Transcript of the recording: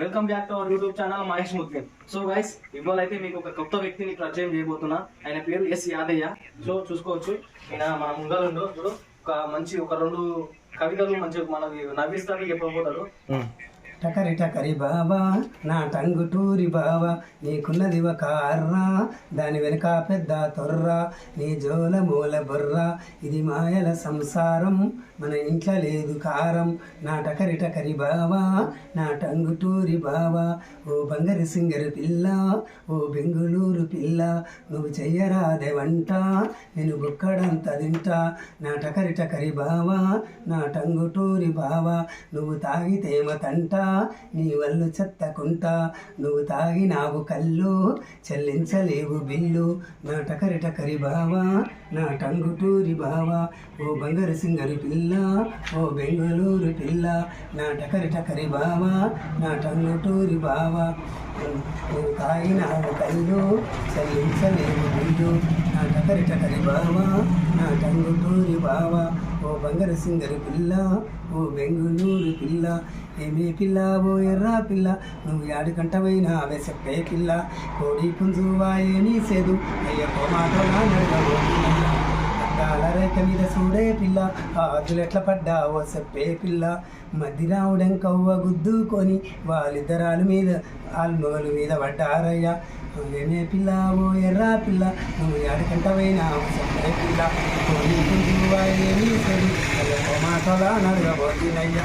Welcome back to our YouTube channel Mahesh Mudgan so guys ఇవాళ అయితే మీకు ఒక కొత్త వ్యక్తిని పరిచయం చేయబోతున్నా. ఆయన పేరు ఎస్ యాదయ్య. సో చూసుకోవచ్చు. ఈయన మన ముంగలుండు ఇప్పుడు ఒక మంచి ఒక రెండు కవితలు మంచి మనకి నవ్విస్తాడు చెప్పబోతాడు. Hmm. టకరి టకరి బాబా నా టంగుటూరి బావా నీకున్నది ఒక అర్రా దాని వెనుక పెద్ద తొర్రా నీ జోల మూల బొర్రా ఇది మాయల సంసారం మన ఇంట్లో లేదు కారం. నా టకరి టకరి బావా నా టంగుటూరి బావా ఓ బంగరి సింగరు పిల్ల ఓ బెంగుళూరు పిల్ల నువ్వు చెయ్యరాదే వంట నేను బుక్కడంత తింటా. నా టకరి టకరి బావా నా టంగుటూరి బావా నువ్వు తాగితేమ తంటా. నీ వల్లు చెత్తకుంటా నువ్వు తాగి నాకు కళ్ళు చెల్లించలేవు బిల్లు. నా టకరి టకరి బావా నా టంగుటూరి బావా ఓ బంగారు సింగరి పిల్ల ఓ బెంగళూరు పిల్ల. నా టకరి టకరి బావా నా టంగుటూరి బావా నువ్వు తాగినావు కళ్ళు చెల్లించలేవు బిల్లు. నా టకరి టకరి బావా నా టంగుటూరి బావా ఓ బంగారు సింగరి పిల్ల ఓ బెంగుళూరు పిల్ల ఏమే పిల్ల ఓ ఎర్రా పిల్ల నువ్వు యాడికంటవైనా అవే చెప్పే పిల్ల. కోడి పుంజు వాయేని సేదు అయ్యప్ప మాటలా అద్దాల రేఖ మీద చూడే పిల్ల ఆదులు ఎట్ల ఓ చెప్పే పిల్ల. మధ్యరావుడెంకవ్వ గుద్దుకొని వాళ్ళిద్దరాలు మీద ఆల్మగల మీద పడ్డారయ్యా. నువ్వేమే పిల్ల ఓ ఎర్రా పిల్ల నువ్వు ఎడకంటవైనా చెప్పే పిల్ల. కోడి పుంజు వాయేని సేదు అయ్యప్ప మాటలా నడవబోతున్నయ్యా